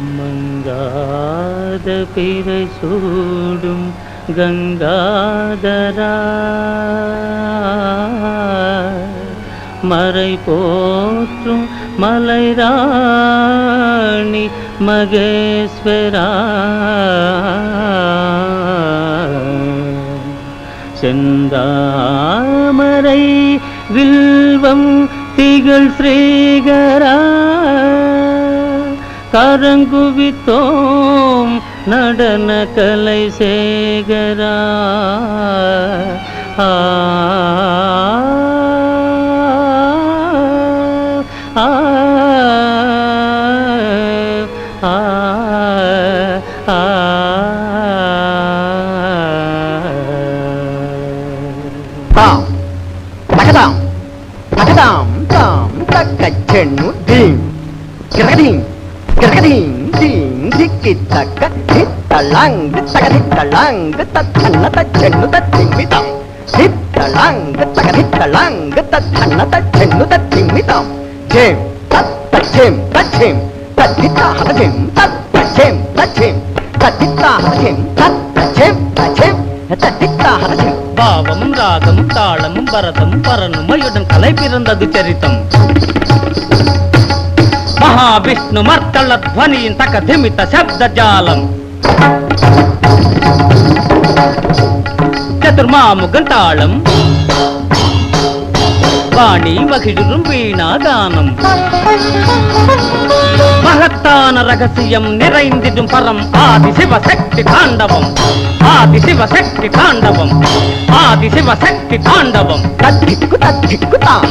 மங்காத பிறை சூடும் கங்காதரா. மறை போற்றும் மலைராணி மகேஸ்வரா. செந்தாமரை வில்வம் திகழ் ஸ்ரீகரா. கரங்குவித்தோம் நடன கலை சேகரா. ஆ తట్టళంగ్ తగదిట్టళంగ్ తత్తన్న తచ్చెన్ను తత్తిమ్మితాం తిట్టళంగ్ తగదిట్టళంగ్ తత్తన్న తచ్చెన్ను తత్తిమ్మితాం జేం తత్తచ్చేం తచ్చేం తద్దిత్తాహజేం తత్తచ్చేం తచ్చేం తద్దిత్తాహజేం తత్తచ్చేం తచ్చేం తద్దిత్తాహజేం பாவம் ചതുർമാമുഖം താളം. பாணி மகிழும் வீணா தானம் மகத்தான ரகசியம் நிறைந்திடும் பரம் ஆதி சிவசக்தி தாண்டவம் ஆதி சிவசக்தி தாண்டவம் ஆதி சிவசக்தி தாண்டவம் தத்திக்கு தத்திக்கு தான்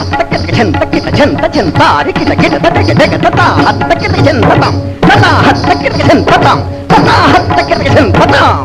ஜந்தக்கிட ஜந்த ஜந்தாரிக்கிட கிடதகிட கிடதான் அத்தக்கிட ஜந்ததாம் ததா ஹத்தக்கிட ஜந்ததாம் ததா ஹத்தக்கிட ஜந்ததாம்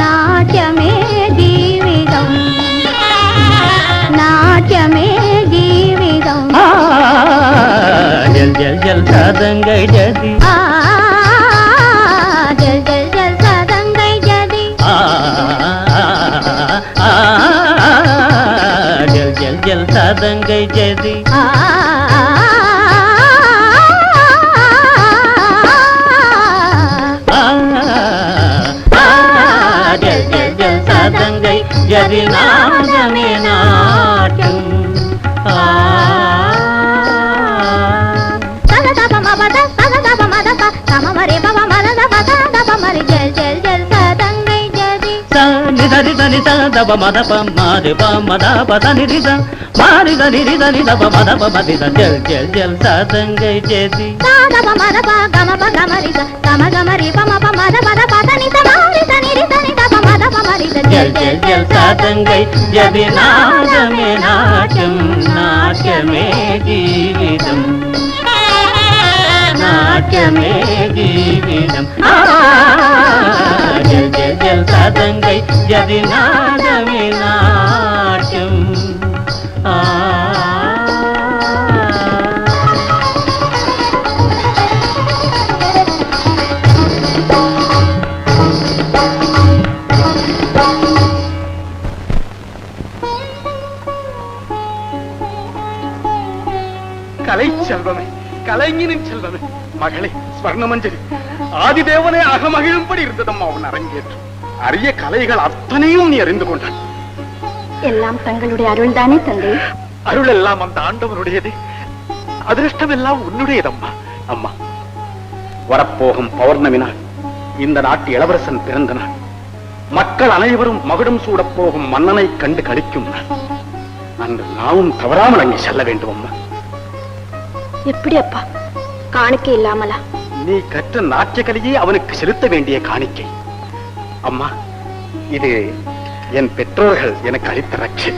నాట్యమే జీవితం. నాట్యమే జీవితం. జల్ జల్ జల్ సాదంగై జది. జల్ జల్ జల్ సాదంగై జది. జల్ జల్ జల్ సాదంగై జది. ఆ దని దని దబ మద మారి మద ప దని మారి దని రిద దబ మద మది జల్ జల్ జల్ సా సంగై చేసి సా జీవితం நாட்டியமே கீதம் ஜல் ஜல் ஜல் சதங்கை ஜதி நாதமே நாட்டியம் ஆ கலை செல்வமே கலைஞனின் செல்வமே மகளே ஸ்வர்ணமஞ்சரி. ஆதிதேவனே அகமகிழும்படி இருந்ததம்மா உன் அரங்கேற்றம் அரிய கலைகள் அத்தனையும் நீ அறிந்து கொண்டான் எல்லாம் தங்களுடைய அருள்தானே தந்தை? அருள் எல்லாம் அந்த ஆண்டவனுடையதே அதிர்ஷ்டம் எல்லாம் உன்னுடையதம்மா. அம்மா வரப்போகும் பௌர்ணமி நாள் இந்த நாட்டு இளவரசன் பிறந்த நாள். மக்கள் அனைவரும் மகுடம் சூடப் போகும் மன்னனை கண்டு கழிக்கும் நாள். அன்று நாமும் தவறாமல் அங்கே செல்ல வேண்டும் அம்மா எப்படி அப்பா? காணிக்கை இல்லாமலா? நீ கற்ற நாட்டிய கலையே அவனுக்கு செலுத்த வேண்டிய காணிக்கை. அம்மா இது என் பெற்றோர்கள் எனக்கு அளித்த ரட்சை.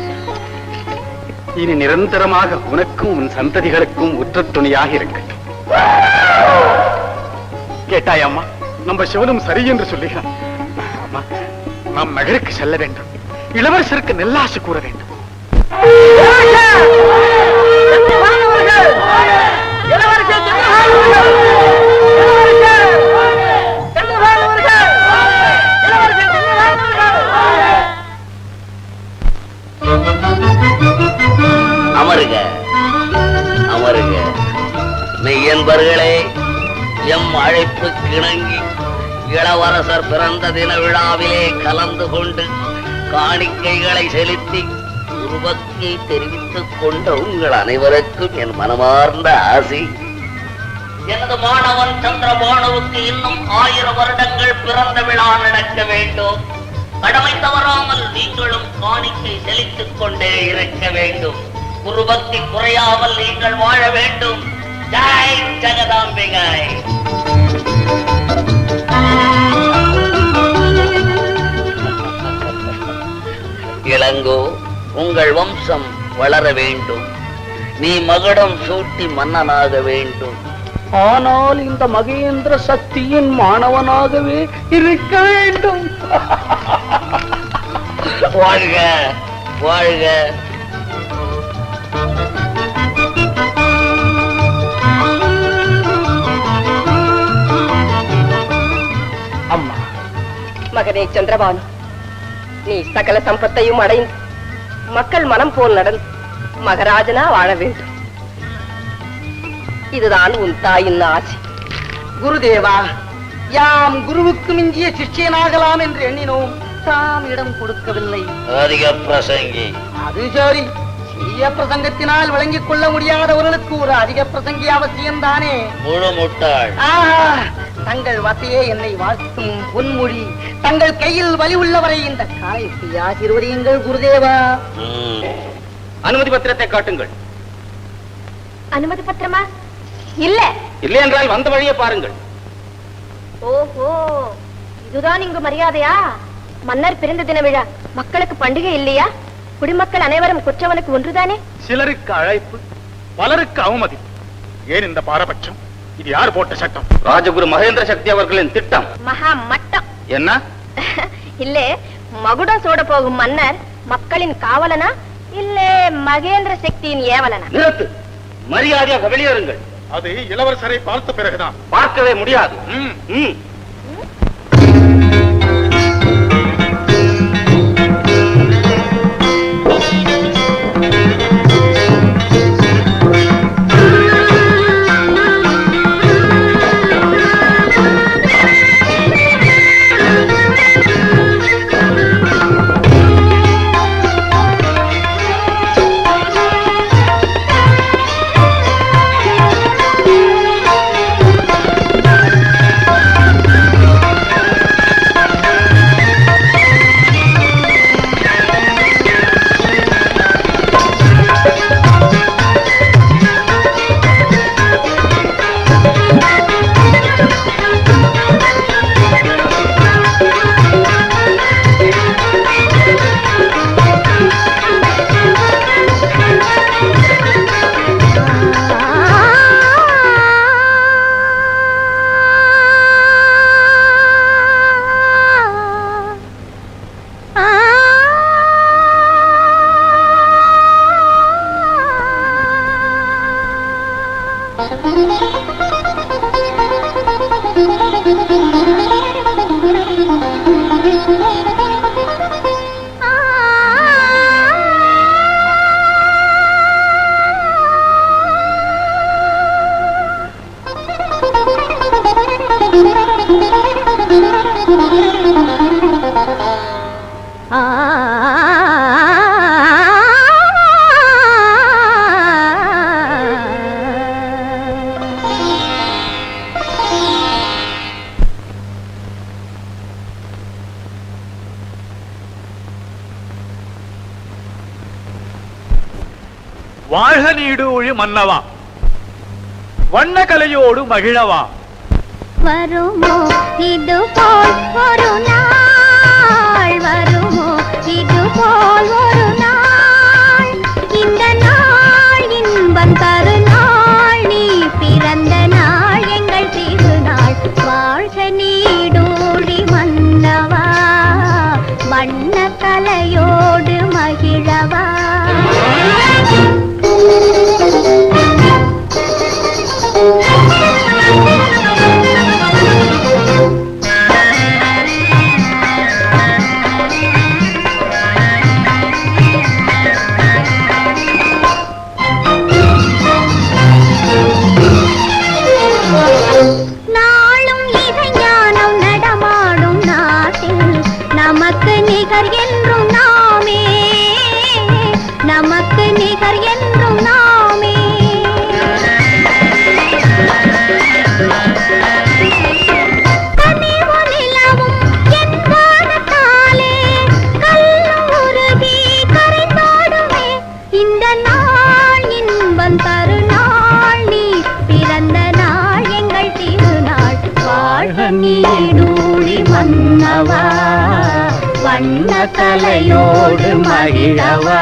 இனி நிரந்தரமாக உனக்கும் உன் சந்ததிகளுக்கும் உற்ற துணையாக இருக்கட்டும் கேட்டாய் அம்மா நம்ம சிவனும் சரி என்று சொல்லுகிறான். அம்மா நாம் நகருக்கு செல்ல வேண்டும். இளவரசருக்கு நெல்லாசு கூற வேண்டும். அமருக அமருக. மெய்யன்பர்களே எம் அழைப்பு கிணங்கி இளவரசர் பிறந்த தின விழாவிலே கலந்து கொண்டு காணிக்கைகளை செலுத்தி உருவத்தை தெரிவித்துக் கொண்ட உங்கள் அனைவருக்கும் என் மனமார்ந்த ஆசி. எனது மாணவன் சந்திரபானுவுக்கு இன்னும் ஆயிரம் வருடங்கள் பிறந்த விழா நடக்க வேண்டும். கடமை தவறாமல் நீங்களும் காணிக்கை செலுத்திக் கொண்டே இருக்க வேண்டும். குருபக்தி குறையாமல் நீங்கள் வாழ வேண்டும். ஜாய் ஜெகதாம்பிகாய் இளங்கோ உங்கள் வம்சம் வளர வேண்டும். நீ மகுடம் சூட்டி மன்னனாக வேண்டும். ஆனால் இந்த மகேந்திர சக்தியின் மாணவனாகவே இருக்க வேண்டும். வாழ்க வாழ்க. மகனே சந்திரபானு. நீ சகல சம்பத்தையும் அடைந்து மக்கள் மனம் போல் நடந்து மகராஜனா வாழ வேண்டும். இதுதான் உன் தாயின் ஆசை. குருதேவா யாம் குருவுக்கு மிஞ்சிய சிஷ்யனாகலாம் என்று எண்ணினோம். தாம் இடம் கொடுக்கவில்லை. அதிக பிரசங்கி. அது சரி. சிறிய பிரசங்கத்தினால் விளங்கிக் கொள்ள முடியாதவர்களுக்கு ஒரு அதிக பிரசங்கி அவசியம்தானே முழு முட்டாள் தங்கள் வசையே என்னை வாழ்த்தும் பொன்மொழி. தங்கள் கையில் வலி உள்ளவரை இந்த காலைக்கு ஆசீர்வதியுங்கள் குருதேவா. அனுமதி பத்திரத்தை காட்டுங்கள். அனுமதி பத்திரமா? இல்ல. இல்லை என்றால் வந்த வழியை பாருங்கள். ஓஹோ இதுதான் இங்கு மரியாதையா? மன்னர் பிறந்த தின விழா. மக்களுக்கு பண்டிகை இல்லையா? குடிமக்கள் அனைவரும் குற்றவனுக்கு ஒன்றுதானே? சிலருக்கு அழைப்பு பலருக்கு அவமதிப்பு ஏன் இந்த பாரபட்சம்? இது யார் போட்ட சட்டம்? ராஜகுரு மகேந்திர சக்தி அவர்களின் திட்டம். மகா மட்டம். என்ன? இல்லே மகுடம் சூட போகும் மன்னர் மக்களின் காவலனா? இல்லே மகேந்திர சக்தியின் ஏவலனா? நிறுத்து. மரியாதையாக வெளியேறுங்கள். அது இளவரசரை பார்த்த பிறகுதான். பார்க்கவே முடியாது. மன்னவா. வண்ண கலையோடு மகிழவா. வருமோ? இது போல் ஒரு நாள். வருமோ? இது போல் ஒரு நாள். இந்த நாள் இன்பம் தரும் தலையோடு மகிழவா?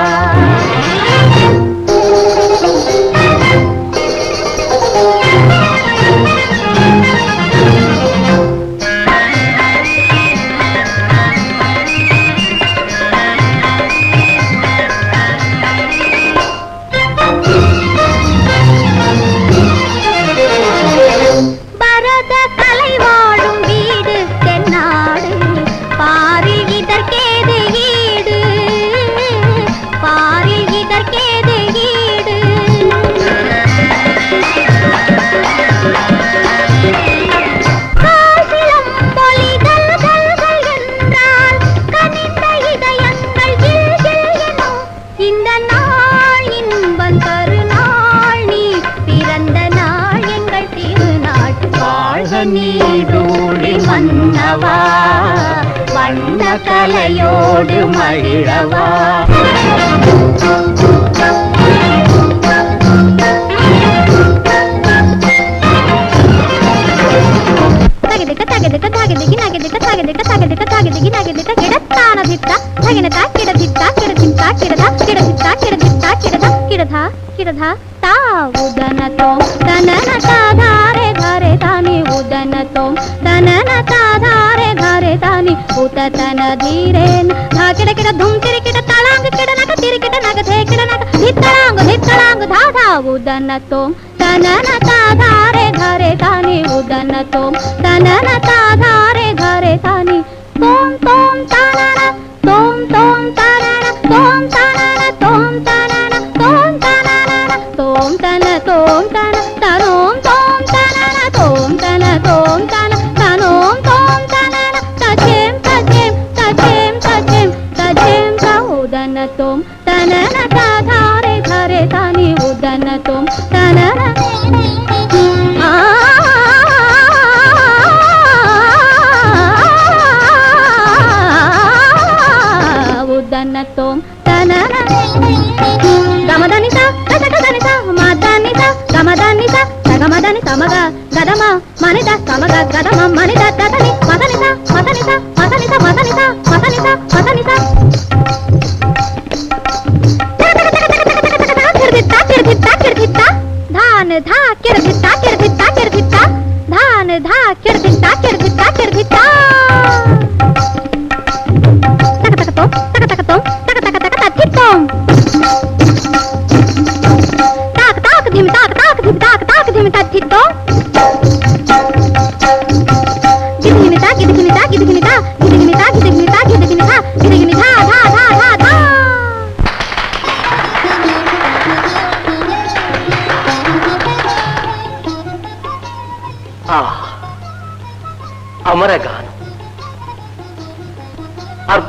ధా ఉదనతో తనన తాధారే ధరే తాని ఉదనతో తనన తాధారే ధరే తాని ఉత తన ధీరేన్. ధా కిడ కిడ ధుమ్ తిరి కిడ తళాంగ కిడ నగ తిరి కిడ నగ ధే కిడ నగ ధిత్తళాంగ ధిత్తళాంగ ధా ధా. ఉదనతో తనన తాధారే ధరే తాని ఉదనతో తనన తాధారే ధరే తాని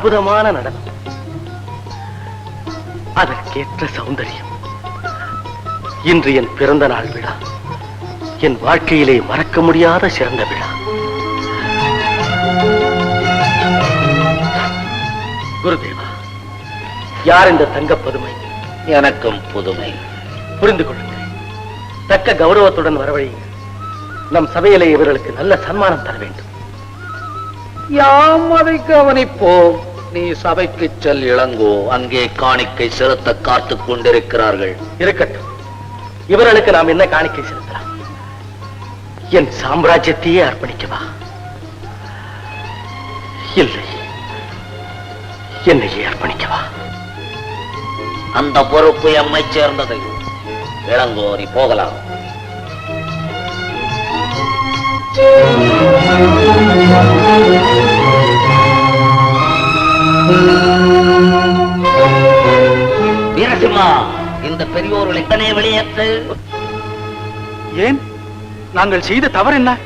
அற்புதமான நடனம். அதற்கேற்ற சௌந்தரியம். இன்று என் பிறந்த நாள் விழா. என் வாழ்க்கையிலே மறக்க முடியாத சிறந்த விழா. குருதேவா யார் இந்த தங்கப் பதுமை? எனக்கும் புதுமை. புரிந்து கொள்ளுங்கள். தக்க கௌரவத்துடன் வரவழையுங்கள். நம் சபையிலே இவர்களுக்கு நல்ல சன்மானம் தர வேண்டும். யாம் அதை கவனிப்போம். நீ சபைக்கு செல் இளங்கோ. அங்கே காணிக்கை செலுத்த காத்துக் கொண்டிருக்கிறார்கள். இருக்கட்டும். இவர்களுக்கு நாம் என்ன காணிக்கை செலுத்தலாம்? என் சாம்ராஜ்யத்தையே அர்ப்பணிக்கவா இல்லை. என்னையே அர்ப்பணிக்கவா அந்த பொறுப்பு எம்மை சேர்ந்தது. இளங்கோ நீ போகலாம். வீரசிம்மா பெரியோர்கள் எத்தனை வெளியேற்று? ஏன்? நாங்கள் செய்த தவறு என்ன?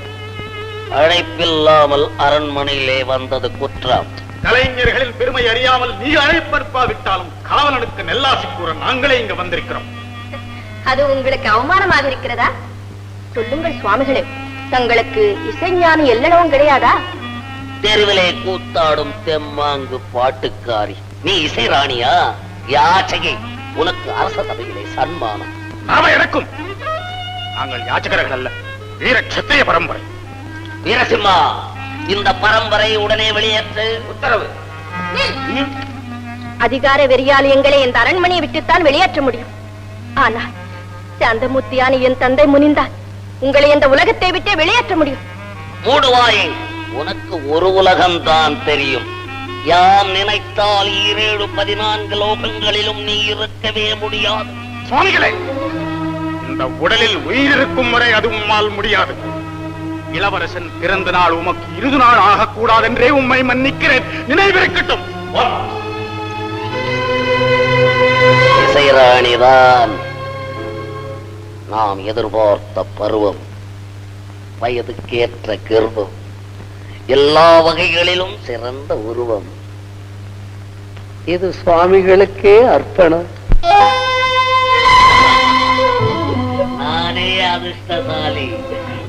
அழைப்பில்லாமல் அரண்மனையிலே வந்தது குற்றம். கலைஞர்களின் பெருமை அறியாமல் நீ அழைப்பற்பாவிட்டாலும் காவலனுக்கு நெல்லாசி கூற நாங்களே இங்க வந்திருக்கிறோம். அது உங்களுக்கு அவமானமாக இருக்கிறதா? சொல்லுங்கள் சுவாமிகளே. தங்களுக்கு இசைஞானி எல்லளவும் கிடையாதா? தெருவிலே கூத்தாடும் தெம்மாங்கு பாட்டுக்காரி. நீ இசை ராணியா? யாச்சகை உனக்கு அரச சபையிலே சன்மானம். நாம எனக்கும். நாங்கள் யாச்சகர்கள் அல்ல. வீர கத்திரிய பரம்பரை. வீரசிம்மா இந்த பரம்பரை உடனே வெளியேற்று. உத்தரவு. அதிகார வெறியால் எங்களை இந்த அரண்மனையை விட்டுத்தான் வெளியேற்ற முடியும். ஆனால் சாந்தமூர்த்தியான என் தந்தை முனிந்தால் உங்களை இந்த உலகத்தை விட்டே வெளியேற்ற முடியும். மூடுவாயே உனக்கு ஒரு உலகம்தான் தெரியும். யாம் நினைத்தால் ஈரேழு பதினான்கு லோகங்களிலும் நீ இருக்கவே முடியாது. சுவாமிகளே இந்த உடலில் உயிர் இருக்கும் வரை அது உம்மால் முடியாது. இளவரசன் பிறந்த நாள் உமக்கு இருது நாள் ஆகக்கூடாதென்றே உம்மை மன்னிக்கிறேன். நினைவிருக்கட்டும். இசைராணிதான் நாம் எதிர்பார்த்த பருவம் வயதுக்கேற்ற கர்வம் எல்லா வகைகளிலும் சிறந்த உருவம். இது சுவாமிகளுக்கே அர்ப்பணம். நானே அதிர்ஷ்டசாலி.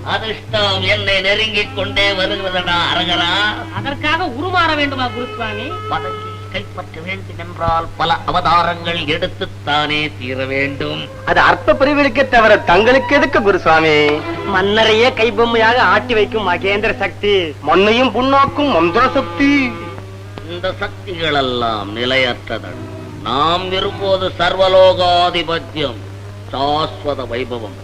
அதிர்ஷ்டம் என்னை நெருங்கிக் கொண்டே வருகிறதடா அரகரா? அதற்காக உருமாற வேண்டுமா குருசுவாமி? பதவியை கைப்பற்ற வேண்டும் என்றால் பல அவதாரங்கள் எடுத்துத்தானே தீர வேண்டும். அது அர்த்த பிரிவிற்கே தவிர தங்களுக்கு எதுக்கு குருசுவாமி? மன்னரையே கைபொம்மையாக ஆட்டி வைக்கும் மகேந்திர சக்தி. மண்ணையும் புண்ணாக்கும் மந்திர சக்தி. இந்த சக்திகள் எல்லாம் நிலையற்றதன் நாம் விரும்புவது சர்வலோகாதிபத்தியம் சாஸ்வத வைபவம்.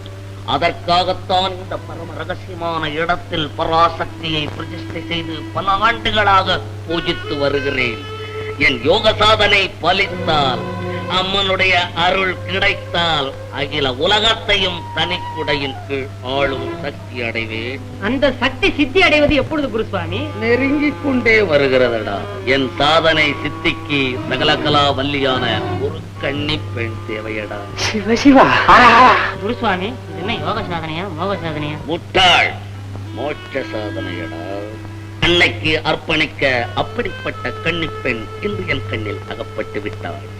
அதற்காகத்தான் இந்த பரம ரகசியமான இடத்தில் பராசக்தியை பிரதிஷ்டை செய்து பல ஆண்டுகளாக பூஜித்து வருகிறேன். என் யோக சாதனை பலித்தால் அம்மனுடைய அருள் கிடைத்தால் அகில உலகத்தையும் தனிக்குடையின் கீழ் ஆளும் சக்தி அடைவேன். அந்த சக்தி சித்தி அடைவது எப்பொழுது குருசுவாமி? நெருங்கிக் கொண்டே வருகிறதடா. என் சாதனை சித்திக்கு சகலகலா வல்லியான ஒரு கன்னி பெண் தேவையடா. சிவ சிவா. குருசுவாமி இது என்ன யோக சாதனையா மோக சாதனையா? முட்டாள் மோட்ச சாதனையடா. அன்னைக்கு அர்ப்பணிக்க அப்படிப்பட்ட கன்னி பெண் இன்று என் கண்ணில் அகப்பட்டு விட்டாள்.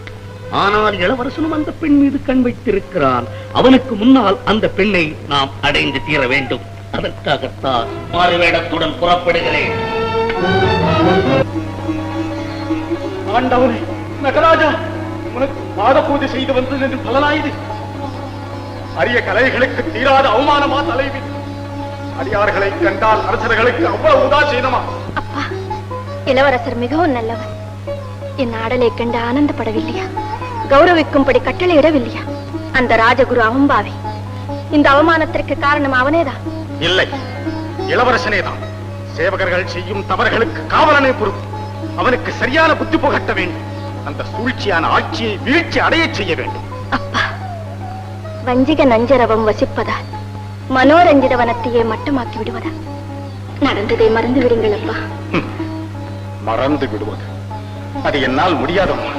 ஆனால் இளவரசனும் அந்த பெண் மீது கண் வைத்திருக்கிறான். அவனுக்கு முன்னால் அந்த பெண்ணை நாம் அடைந்து தீர வேண்டும். அதற்காகத்தான் மாறுவேடத்துடன் புறப்படுகிறேன். ஆண்டவனே நகராஜா உனக்கு பாத பூஜை செய்து வந்தது என்று பலனாயுது. அரிய கலைகளுக்கு தீராத அவமானமா தலைவி. அடியார்களை கண்டால் அரசர்களுக்கு அவ்வளவு உதாசீனமா? அப்பா இளவரசர் மிகவும் நல்லவர். என் ஆடலை கண்டு ஆனந்தப்படவில்லையா? கௌரவிக்கும்படி கட்டளையிடவில்லையா? அந்த ராஜகுரு அகம்பாவி இந்த அவமானத்திற்கு காரணம் அவனேதான் இல்லை. இளவரசனே தான். சேவகர்கள் செய்யும் தவறுகளுக்கு காவலனை பொறுப்பு அவனுக்கு சரியான புத்தி புகட்ட வேண்டும். அந்த சூழ்ச்சியான ஆட்சியை வீழ்ச்சி அடையச் செய்ய வேண்டும். அப்பா வஞ்சிக நஞ்சரவம் வசிப்பதால் மனோரஞ்சித வனத்தையே மட்டமாக்கி விடுவதா? நடந்ததை மறந்து விடுங்கள் அப்பா. மறந்து விடுவது. அது என்னால் முடியாதம்மா.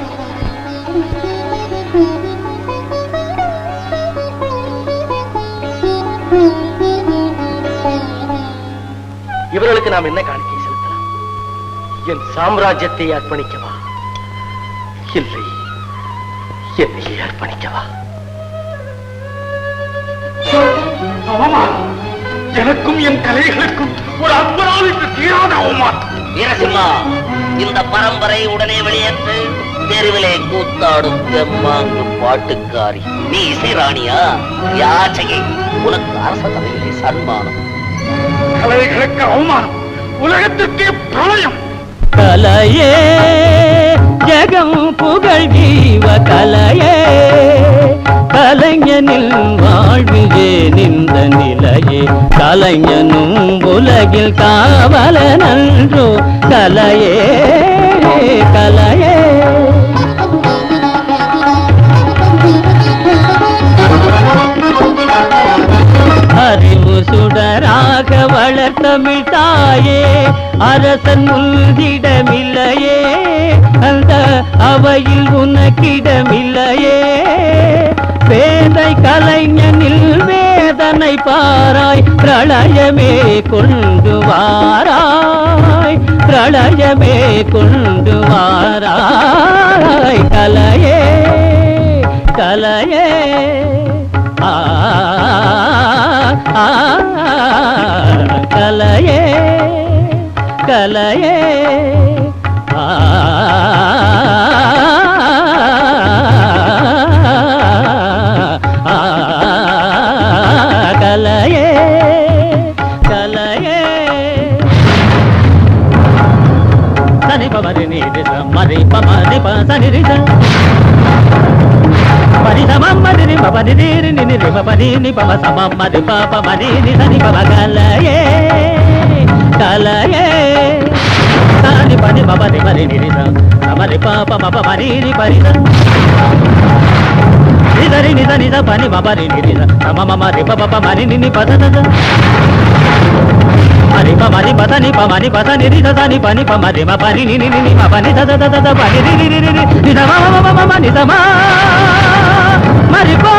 இவர்களுக்கு நாம் என்ன காணிக்கை செலுத்தலாம்? என் சாம்ராஜ்யத்தை அர்ப்பணிக்கவா? இல்லை என்னையே அர்ப்பணிக்கவா? அவமானம். எனக்கும் என் கலைகளுக்கும் ஒரு அற்புதம் தீராத அவமானம். வீரசிம்மா இந்த பரம்பரை உடனே வெளியேற்று தெருவிலே கூத்தாடும் தெம்மாங்கு பாட்டுக்காரி. நீ இசை ராணியா யாச்சகை உனக்கு அரச தலையிலே சன்மானம். கலைகளுக்கு அவமானம். உலகத்திற்கே பிரளயம். கலையே ஜகம் புகழ் ஜீவ கலையே. கலைஞனில் வாழ்விலே நின்ற நிலையே கலைஞனும் உலகில் காவல நன்றோ கலையே கலையே. அறிவு சுடராக வளர்த்தமிழ் தாயே. அரசன் உள்கிடமில்லையே அந்த அவையில் உனக்கிடமில்லையே. வேதை கலைஞனில் வேதனை பாராய் பிரளயமே கொண்டு வாராய். பிரளயமே கொண்டு வாராய். கலையே கலையே. ஆ ஆ, கலையே పని దీని నిని రిమ పని ని పమ సమ మరి పాప మరి ని సని పమ గలయే గలయే సాని పని మమ ని మరి నిరి సమరి పాప మమ మరి ని పరి నిదరి నిద నిద పని మమరి నిరి సమ మమ రి పప మరి నిని పద మరి పమని పదని పమని పద నిరి దని పని పమరి మ పని నిని నిని మ పని దద దద పని నిని నిని నిని నిద మ మ మ మ నిద మా. మరిపో.